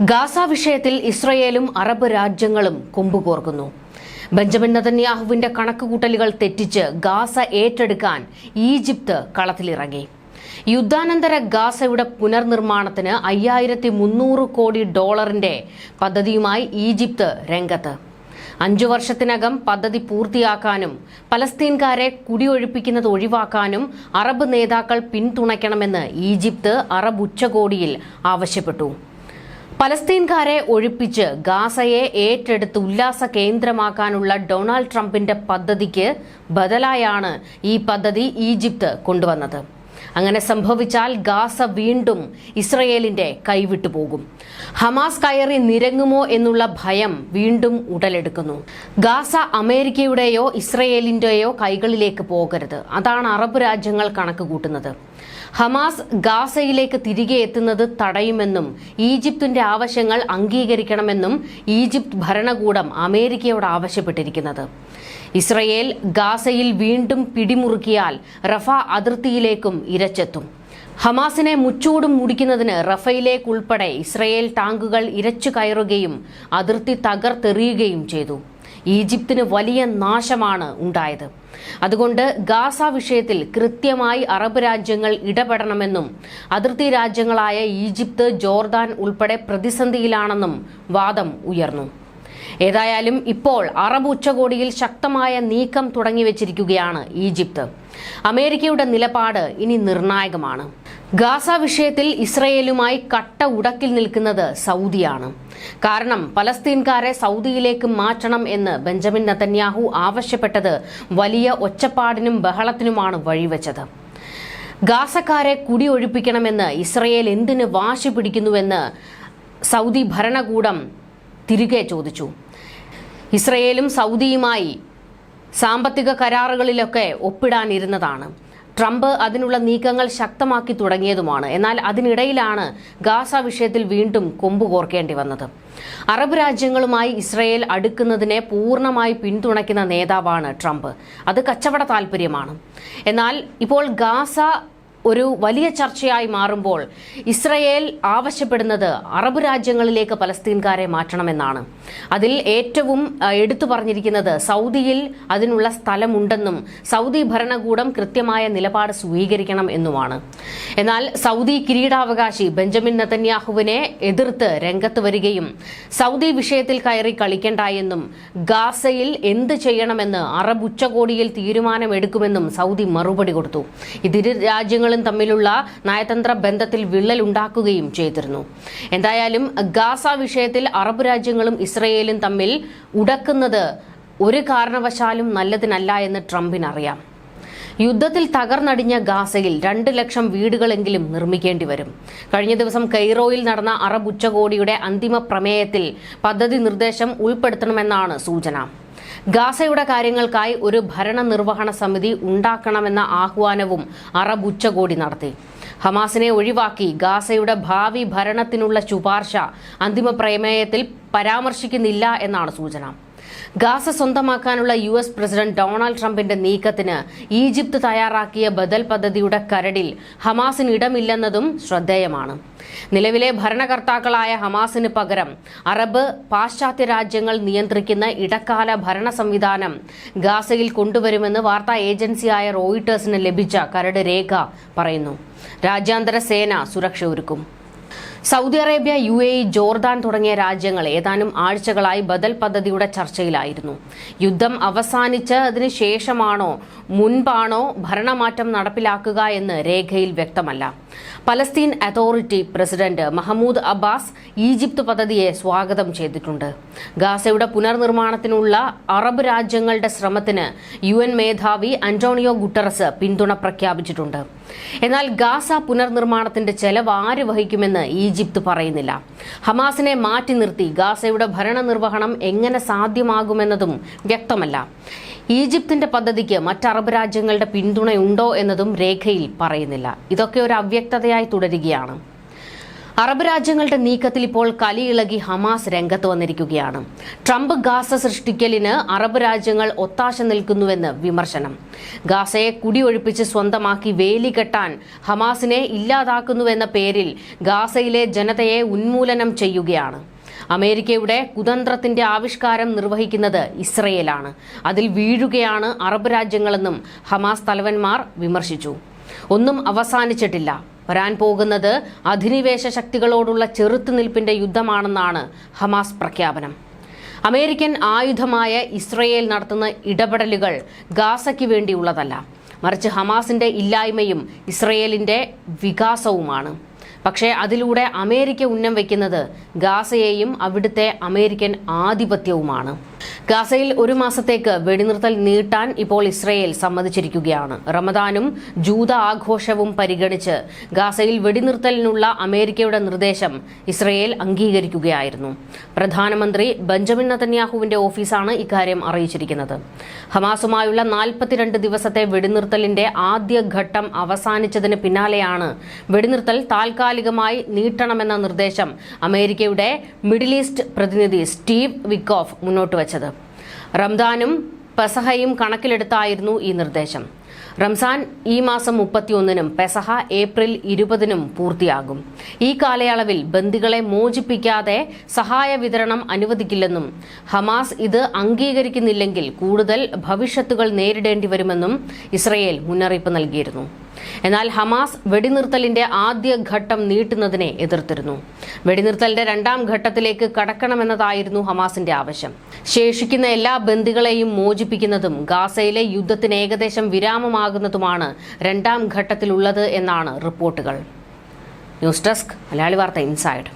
Gaza വിഷയത്തിൽ ഇസ്രയേലും Arab രാജ്യങ്ങളും കൊമ്പുകോർക്കുന്നു. ബെഞ്ചമിൻ നതന്യാഹുവിന്റെ കണക്കുകൂട്ടലുകൾ തെറ്റിച്ച് ഗാസ ഏറ്റെടുക്കാൻ ഈജിപ്ത് കളത്തിലിറങ്ങി. യുദ്ധാനന്തര ഗാസയുടെ പുനർനിർമ്മാണത്തിന് അയ്യായിരത്തി മുന്നൂറ് കോടി ഡോളറിന്റെ പദ്ധതിയുമായി ഈജിപ്ത് രംഗത്ത്. അഞ്ചു വർഷത്തിനകം പദ്ധതി പൂർത്തിയാക്കാനും പലസ്തീൻകാരെ കുടിയൊഴിപ്പിക്കുന്നത് ഒഴിവാക്കാനും അറബ് നേതാക്കൾ പിന്തുണയ്ക്കണമെന്ന് ഈജിപ്ത് അറബ് ഉച്ചകോടിയിൽ ആവശ്യപ്പെട്ടു. പലസ്തീൻകാരെ ഒഴിപ്പിച്ച് ഗാസയെ ഏറ്റെടുത്ത് ഉല്ലാസ കേന്ദ്രമാക്കാനുള്ള ഡൊണാൾഡ് ട്രംപിന്റെ പദ്ധതിക്ക് ബദലായാണ് ഈ പദ്ധതി ഈജിപ്ത് കൊണ്ടുവന്നത്. അങ്ങനെ സംഭവിച്ചാൽ ഗാസ വീണ്ടും ഇസ്രയേലിന്റെ കൈവിട്ടു പോകും. ഹമാസ് കയറി നിരങ്ങുമോ എന്നുള്ള ഭയം വീണ്ടും ഉടലെടുക്കുന്നു. ഗാസ അമേരിക്കയുടെയോ ഇസ്രയേലിന്റെയോ കൈകളിലേക്ക് പോകരുത്. അതാണ് അറബ് രാജ്യങ്ങൾ കണക്ക് കൂട്ടുന്നത്. ഹമാസ് ഗാസയിലേക്ക് തിരികെ എത്തുന്നത് തടയുമെന്നും ഈജിപ്തിന്റെ ആവശ്യങ്ങൾ അംഗീകരിക്കണമെന്നും ഈജിപ്ത് ഭരണകൂടം അമേരിക്കയോട് ആവശ്യപ്പെട്ടിരിക്കുന്നത്. ഇസ്രയേൽ ഗാസയിൽ വീണ്ടും പിടിമുറുക്കിയാൽ റഫ അതിർത്തിയിലേക്കും ഇരച്ചെത്തും. ഹമാസിനെ മുച്ചൂടും മുടിക്കുന്നതിന് റഫയിലേക്കുൾപ്പെടെ ഇസ്രയേൽ ടാങ്കുകൾ ഇരച്ചു കയറുകയും അതിർത്തി തകർത്തെറിയുകയും ചെയ്തു. ഈജിപ്തിന് വലിയ നാശമാണ് ഉണ്ടായത്. അതുകൊണ്ട് ഗാസ വിഷയത്തിൽ കൃത്യമായി അറബ് രാജ്യങ്ങൾ ഇടപെടണമെന്നും അതിർത്തി രാജ്യങ്ങളായ ഈജിപ്ത് ജോർദാൻ ഉൾപ്പെടെ പ്രതിസന്ധിയിലാണെന്നും വാദം ഉയർന്നു. ഏതായാലും ഇപ്പോൾ അറബ് ഉച്ചകോടിയിൽ ശക്തമായ നീക്കം തുടങ്ങിവെച്ചിരിക്കുകയാണ് ഈജിപ്ത്. അമേരിക്കയുടെ നിലപാട് ഇനി നിർണായകമാണ്. ഗാസ വിഷയത്തിൽ ഇസ്രയേലുമായി കട്ട ഉടക്കിൽ നിൽക്കുന്നത് സൗദിയാണ്. കാരണം പലസ്തീൻകാരെ സൗദിയിലേക്ക് മാറ്റണം എന്ന് ബെഞ്ചമിൻ നതന്യാഹു ആവശ്യപ്പെട്ടത് വലിയ ഒച്ചപ്പാടിനും ബഹളത്തിനുമാണ് വഴിവെച്ചത്. ഗാസക്കാരെ കുടിയൊഴിപ്പിക്കണമെന്ന് ഇസ്രയേൽ എന്തിന് വാശി പിടിക്കുന്നുവെന്ന് സൗദി ഭരണകൂടം തിരികെ ചോദിച്ചു. ഇസ്രയേലും സൗദിയുമായി സാമ്പത്തിക കരാറുകളിലൊക്കെ ഒപ്പിടാനിരുന്നതാണ്. ട്രംപ് അതിനുള്ള നീക്കങ്ങൾ ശക്തമാക്കി തുടങ്ങിയതുമാണ്. എന്നാൽ അതിനിടയിലാണ് ഗാസ വിഷയത്തിൽ വീണ്ടും കൊമ്പുകോർക്കേണ്ടി വന്നത്. അറബ് രാജ്യങ്ങളുമായി ഇസ്രയേൽ അടുക്കുന്നതിനെ പൂർണമായി പിന്തുണയ്ക്കുന്ന നേതാവാണ് ട്രംപ്. അത് കച്ചവട താല്പര്യമാണ് എന്നാൽ ഇപ്പോൾ ഗാസ ഒരു വലിയ ചർച്ചയായി മാറുമ്പോൾ ഇസ്രയേൽ ആവശ്യപ്പെടുന്നത് അറബ് രാജ്യങ്ങളിലേക്ക് പലസ്തീൻകാരെ മാറ്റണമെന്നാണ്. അതിൽ ഏറ്റവും എടുത്തു പറഞ്ഞിരിക്കുന്നത് സൗദിയിൽ അതിനുള്ള സ്ഥലമുണ്ടെന്നും സൗദി ഭരണകൂടം കൃത്യമായ നിലപാട് സ്വീകരിക്കണം എന്നുമാണ്. എന്നാൽ സൗദി കിരീടാവകാശി ബെഞ്ചമിൻ നതന്യാഹുവിനെ എതിർത്ത് രംഗത്ത് വരികയും സൗദി വിഷയത്തിൽ കയറി കളിക്കേണ്ട എന്നും ഗാസയിൽ എന്ത് ചെയ്യണമെന്ന് അറബ് ഉച്ചകോടിയിൽ തീരുമാനമെടുക്കുമെന്നും സൗദി മറുപടി കൊടുത്തു. ഇതിരു രാജ്യങ്ങളും തമ്മിലുള്ള നയതന്ത്ര ബന്ധത്തിൽ വിള്ളലുണ്ടാക്കുകയും ചെയ്തിരുന്നു. എന്തായാലും ഗാസ വിഷയത്തിൽ അറബ് രാജ്യങ്ങളും ഇസ്രയേലും തമ്മിൽ ഉടക്കുന്നത് ഒരു കാരണവശാലും നല്ലതിനല്ല എന്ന് ട്രംപിനറിയാം. യുദ്ധത്തിൽ തകർന്നടിഞ്ഞ ഗാസയിൽ രണ്ട് ലക്ഷം വീടുകളെങ്കിലും നിർമ്മിക്കേണ്ടി വരും. കഴിഞ്ഞ ദിവസം കെയ്റോയിൽ നടന്ന അറബ് ഉച്ചകോടിയുടെ അന്തിമ പ്രമേയത്തിൽ പദ്ധതി നിർദ്ദേശം ഉൾപ്പെടുത്തണമെന്നാണ് സൂചന. ഗാസയുടെ കാര്യങ്ങൾക്കായി ഒരു ഭരണനിർവഹണ സമിതി ഉണ്ടാക്കണമെന്ന ആഹ്വാനവും അറബ് ഉച്ചകോടി നടത്തി. ഹമാസിനെ ഒഴിവാക്കി ഗാസയുടെ ഭാവി ഭരണത്തിനുള്ള ശുപാർശ അന്തിമ പ്രമേയത്തിൽ പരാമർശിക്കുന്നില്ല എന്നാണ് സൂചന. ഗാസ സ്വന്തമാക്കാനുള്ള യു എസ് പ്രസിഡന്റ് ഡൊണാൾഡ് ട്രംപിന്റെ നീക്കത്തിന് ഈജിപ്ത് തയ്യാറാക്കിയ ബദൽ പദ്ധതിയുടെ കരടിൽ ഹമാസിന് ഇടമില്ലെന്നതും ശ്രദ്ധേയമാണ്. നിലവിലെ ഭരണകർത്താക്കളായ ഹമാസിന് പകരം അറബ് പാശ്ചാത്യ രാജ്യങ്ങൾ നിയന്ത്രിക്കുന്ന ഇടക്കാല ഭരണ സംവിധാനം ഗാസയിൽ കൊണ്ടുവരുമെന്ന് വാർത്താ ഏജൻസിയായ റോയിട്ടേഴ്സിന് ലഭിച്ച കരട് രേഖ പറയുന്നു. രാജ്യാന്തര സേന സുരക്ഷ ഒരുക്കും. Saudi Arabia U A Jordan തുടങ്ങിയ രാജ്യങ്ങൾ ഏതാനും ആഴ്ചകളായി ബദൽ പദ്ധതിയുടെ ചർച്ചയിലായിരുന്നു. യുദ്ധം അവസാനിച്ചതിന് ശേഷമാണോ മുൻപാണോ ഭരണമാറ്റം നടപ്പിലാക്കുക എന്ന് രേഖയിൽ വ്യക്തമല്ല. Palestine authority president Mahmoud Abbas Egypt പദ്ധതിയെ സ്വാഗതം ചെയ്തിട്ടുണ്ട്. ഗാസയുടെ പുനർനിർമ്മാണത്തിനുള്ള അറബ് രാജ്യങ്ങളുടെ ശ്രമത്തിന് യു മേധാവി അന്റോണിയോ ഗുട്ടറസ് പിന്തുണ പ്രഖ്യാപിച്ചിട്ടുണ്ട്. എന്നാൽ ഗാസ പുനർനിർമ്മാണത്തിന്റെ ചെലവ് ആര് വഹിക്കുമെന്ന് ഈജിപ്ത് പറയുന്നില്ല. ഹമാസിനെ മാറ്റി നിർത്തി ഗാസയുടെ ഭരണനിർവഹണം എങ്ങനെ സാധ്യമാകുമെന്നതും വ്യക്തമല്ല. ഈജിപ്തിന്റെ പദ്ധതിക്ക് മറ്റ് അറബ് രാജ്യങ്ങളുടെ പിന്തുണയുണ്ടോ എന്നതും രേഖയിൽ പറയുന്നില്ല. ഇതൊക്കെ ഒരു അവ്യക്തതയായി തുടരുകയാണ്. അറബ് രാജ്യങ്ങളുടെ നീക്കത്തിൽ ഇപ്പോൾ കലിയിളകി ഹമാസ് രംഗത്ത് വന്നിരിക്കുകയാണ്. ട്രംപ് ഗാസ സൃഷ്ടിക്കലിന് അറബ് രാജ്യങ്ങൾ ഒത്താശ നിൽക്കുന്നുവെന്ന് വിമർശനം. ഗാസയെ കുടിയൊഴിപ്പിച്ച് സ്വന്തമാക്കി വേലി കെട്ടാൻ ഹമാസിനെ ഇല്ലാതാക്കുന്നുവെന്ന പേരിൽ ഗാസയിലെ ജനതയെ ഉന്മൂലനം ചെയ്യുകയാണ്. അമേരിക്കയുടെ കുതന്ത്രത്തിന്റെ ആവിഷ്കാരം നിർവഹിക്കുന്നത് ഇസ്രയേലാണ്. അതിൽ വീഴുകയാണ് അറബ് രാജ്യങ്ങളെന്നും ഹമാസ് തലവന്മാർ വിമർശിച്ചു. ഒന്നും അവസാനിച്ചിട്ടില്ല. വരാൻ പോകുന്നത് അധിനിവേശ ശക്തികളോടുള്ള ചെറുത്തുനിൽപ്പിന്റെ യുദ്ധമാണെന്നാണ് ഹമാസ് പ്രഖ്യാപനം. അമേരിക്കൻ ആയുധമായ ഇസ്രയേൽ നടത്തുന്ന ഇടപെടലുകൾ ഗാസയ്ക്ക് വേണ്ടിയുള്ളതല്ല. മറിച്ച് ഹമാസിന്റെ ഇല്ലായ്മയും ഇസ്രയേലിന്റെ വികാസവുമാണ്. പക്ഷേ അതിലൂടെ അമേരിക്ക ഉന്നം വയ്ക്കുന്നത് ഗാസയെയും അവിടുത്തെ അമേരിക്കൻ ആധിപത്യവുമാണ്. ഗാസയിൽ ഒരു മാസത്തേക്ക് വെടിനിർത്തൽ നീട്ടാൻ ഇപ്പോൾ ഇസ്രയേൽ സമ്മതിച്ചിരിക്കുകയാണ്. റമദാനും ജൂത ആഘോഷവും പരിഗണിച്ച് ഗാസയിൽ വെടിനിർത്തലിനുള്ള അമേരിക്കയുടെ നിർദ്ദേശം ഇസ്രയേൽ അംഗീകരിക്കുകയായിരുന്നു. പ്രധാനമന്ത്രി ബെഞ്ചമിൻ നതന്യാഹുവിന്റെ ഓഫീസാണ് ഇക്കാര്യം അറിയിച്ചിരിക്കുന്നത്. ഹമാസുമായുള്ള നാൽപ്പത്തിരണ്ട് ദിവസത്തെ വെടിനിർത്തലിന്റെ ആദ്യ ഘട്ടം അവസാനിച്ചതിന് പിന്നാലെയാണ് വെടിനിർത്തൽ താൽക്കാലികമായി നീട്ടണമെന്ന നിർദ്ദേശം അമേരിക്കയുടെ മിഡിൽ ഈസ്റ്റ് പ്രതിനിധി സ്റ്റീവ് വിക്കോഫ് മുന്നോട്ട് വച്ചത്. റംദാനും പെസഹയും കണക്കിലെടുത്തായിരുന്നു ഈ നിർദ്ദേശം. റംസാൻ ഈ മാസം മുപ്പത്തിയൊന്നിനും പെസഹ ഏപ്രിൽ ഇരുപതിനും പൂർത്തിയാകും. ഈ കാലയളവിൽ ബന്ദികളെ മോചിപ്പിക്കാതെ സഹായ വിതരണം അനുവദിക്കില്ലെന്നും ഹമാസ് ഇത് അംഗീകരിക്കുന്നില്ലെങ്കിൽ കൂടുതൽ ഭവിഷ്യത്തുകൾ നേരിടേണ്ടി വരുമെന്നും ഇസ്രയേൽ മുന്നറിയിപ്പ് നൽകിയിരുന്നു. എന്നാൽ ഹമാസ് വെടിനിർത്തലിന്റെ ആദ്യ ഘട്ടം നീട്ടുന്നതിനെ എതിർത്തിരുന്നു. വെടിനിർത്തലിന്റെ രണ്ടാം ഘട്ടത്തിലേക്ക് കടക്കണമെന്നതായിരുന്നു ഹമാസിന്റെ ആവശ്യം. ശേഷിക്കുന്ന എല്ലാ ബന്ദികളെയും മോചിപ്പിക്കുന്നതും ഗാസയിലെ യുദ്ധത്തിന് ഏകദേശം വിരാമമാകുന്നതുമാണ് രണ്ടാം ഘട്ടത്തിലുള്ളത് എന്നാണ് റിപ്പോർട്ടുകൾ. ന്യൂസ് ഡെസ്ക് മലയാളി വാർത്ത ഇൻസൈഡ്.